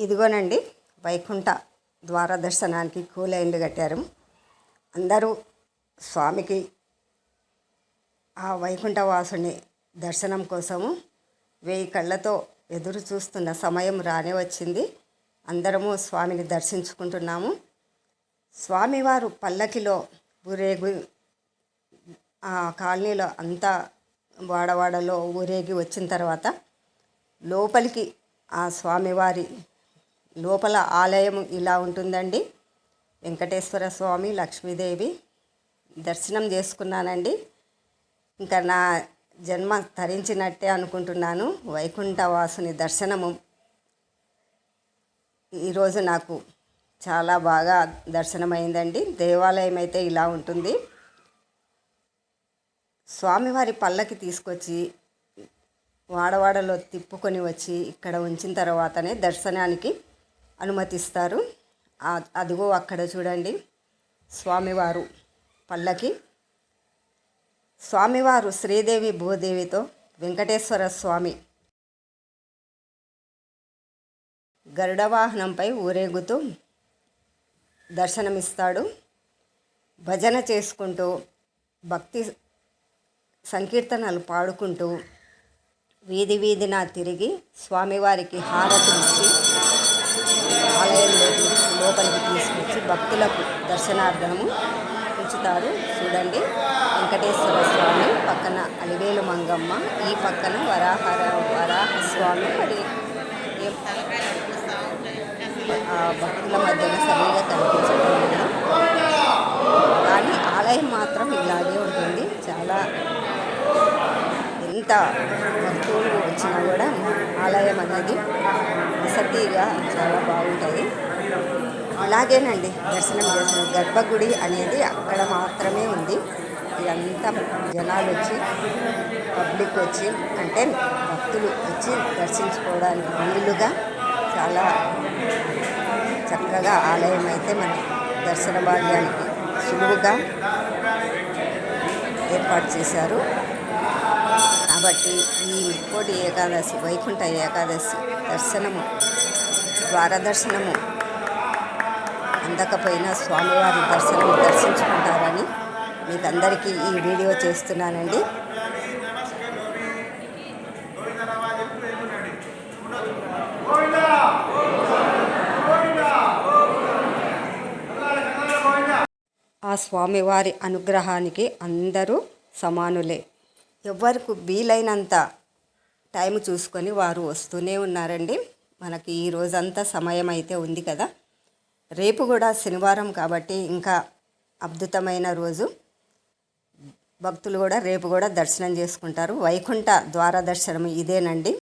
ఇదిగోనండి వైకుంఠ ద్వార దర్శనానికి క్యూ లైన్లు కట్టారు. అందరూ స్వామికి ఆ వైకుంఠ వాసుని దర్శనం కోసము వెయ్యి కళ్ళతో ఎదురు చూస్తున్న సమయం రానే వచ్చింది. అందరము స్వామిని దర్శించుకుంటున్నాము. స్వామివారు పల్లకిలో ఊరేగు ఆ కాలనీలో అంతా వాడవాడలో ఊరేగి వచ్చిన తర్వాత లోపలికి ఆ స్వామివారి లోపల ఆలయం ఇలా ఉంటుందండి. వెంకటేశ్వర స్వామి లక్ష్మీదేవి దర్శనం చేసుకున్నానండి. ఇంకా నా జన్మ తరించినట్టే అనుకుంటున్నాను. వైకుంఠవాసుని దర్శనము ఈరోజు నాకు చాలా బాగా దర్శనమైందండి. దేవాలయం అయితే ఇలా ఉంటుంది. స్వామివారి పల్లకి తీసుకొచ్చి వాడవాడలో తిప్పుకొని వచ్చి ఇక్కడ ఉంచిన తర్వాతనే దర్శనానికి అనుమతిస్తారు. అదిగో అక్కడ చూడండి. స్వామివారు పల్లకి. స్వామివారు శ్రీదేవి భూదేవితో వెంకటేశ్వర స్వామి గరుడవాహనంపై ఊరేగుతూ దర్శనమిస్తాడు. భజన చేసుకుంటూ భక్తి సంకీర్తనలు పాడుకుంటూ వీధి వీధిన తిరిగి స్వామివారికి హారతి ఇచ్చి భక్తులకు దర్శనార్థము ఉంచుతారు. చూడండి వెంకటేశ్వర స్వామి పక్కన అలివేలు మంగమ్మ ఈ పక్కన వరాహర వరాహ స్వామి మరి ఆ భక్తుల మధ్యన సరిగా కనిపించడం కానీ ఆలయం మాత్రం ఇలాగే ఉంటుంది. చాలా ఎంత భక్తులు వచ్చినా కూడా ఆలయం అనేది వసతిగా చాలా బాగుంటుంది. అలాగేనండి. దర్శనం చేసిన గర్భగుడి అనేది అక్కడ మాత్రమే ఉంది. ఇదంతా జనాలు వచ్చి పబ్లిక్ వచ్చి అంటే భక్తులు వచ్చి దర్శించుకోవడానికి వీలుగా చాలా చక్కగా ఆలయం అయితే మన దర్శన భాగ్యానికి సులువుగా ఏర్పాటు చేశారు. కాబట్టి ఈ ముక్కోటి ఏకాదశి వైకుంఠ ఏకాదశి దర్శనము ద్వార దర్శనము అందకపోయినా స్వామివారి దర్శనం దర్శించుకుంటారని మీకు అందరికీ ఈ వీడియో చేస్తున్నానండి. ఆ స్వామివారి అనుగ్రహానికి అందరూ సమానులే. ఎవరికి వీలైనంత టైం చూసుకొని వారు వస్తూనే ఉన్నారండి. మనకి ఈ రోజంతా సమయం అయితే ఉంది కదా. రేపు కూడా శనివారం కాబట్టి ఇంకా అద్భుతమైన రోజు. భక్తులు కూడా రేపు కూడా దర్శనం చేసుకుంటారు. వైకుంఠ ద్వార దర్శనం ఇదేనండి.